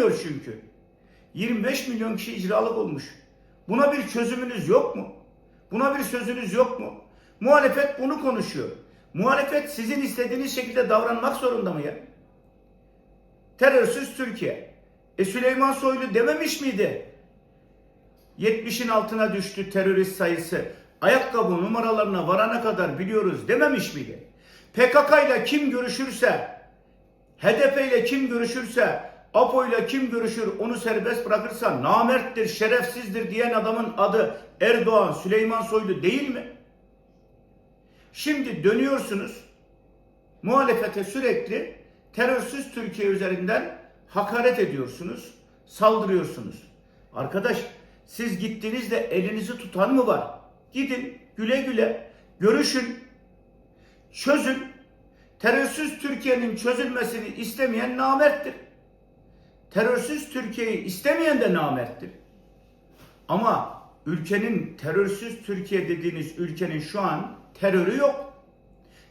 Dönmüyor çünkü. 25 milyon kişi icralık olmuş. Buna bir çözümünüz yok mu? Buna bir sözünüz yok mu? Muhalefet bunu konuşuyor. Muhalefet sizin istediğiniz şekilde davranmak zorunda mı ya? Terörsüz Türkiye. E Süleyman Soylu dememiş miydi? 70'in altına düştü terörist sayısı. Ayakkabı numaralarına varana kadar biliyoruz dememiş miydi? PKK ile kim görüşürse, HDP ile kim görüşürse, APO ile kim görüşür onu serbest bırakırsa namerttir, şerefsizdir diyen adamın adı Erdoğan, Süleyman Soylu değil mi? Şimdi dönüyorsunuz muhalefete sürekli terörsüz Türkiye üzerinden hakaret ediyorsunuz, saldırıyorsunuz. Arkadaş siz gittiğinizde elinizi tutan mı var? Gidin güle güle görüşün, çözün. Terörsüz Türkiye'nin çözülmesini istemeyen namerttir. Terörsüz Türkiye'yi istemeyen de namerttir. Ama ülkenin terörsüz Türkiye dediğiniz ülkenin şu an terörü yok.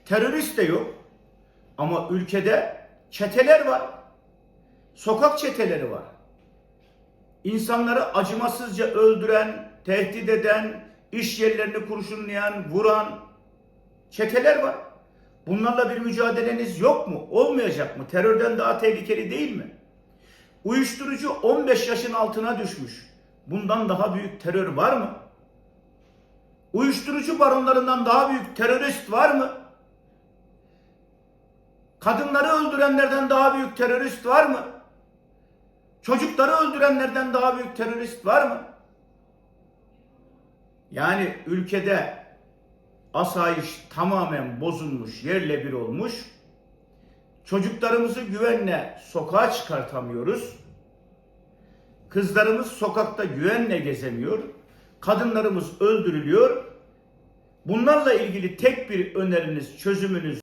Terörist de yok. Ama ülkede çeteler var. Sokak çeteleri var. İnsanları acımasızca öldüren, tehdit eden, iş yerlerini kurşunlayan, vuran çeteler var. Bunlarla bir mücadeleniz yok mu? Olmayacak mı? Terörden daha tehlikeli değil mi? Uyuşturucu 15 yaşın altına düşmüş. Bundan daha büyük terör var mı? Uyuşturucu baronlarından daha büyük terörist var mı? Kadınları öldürenlerden daha büyük terörist var mı? Çocukları öldürenlerden daha büyük terörist var mı? Yani ülkede asayiş tamamen bozulmuş, yerle bir olmuş. Çocuklarımızı güvenle sokağa çıkartamıyoruz. Kızlarımız sokakta güvenle gezemiyor. Kadınlarımız öldürülüyor. Bunlarla ilgili tek bir öneriniz, çözümünüz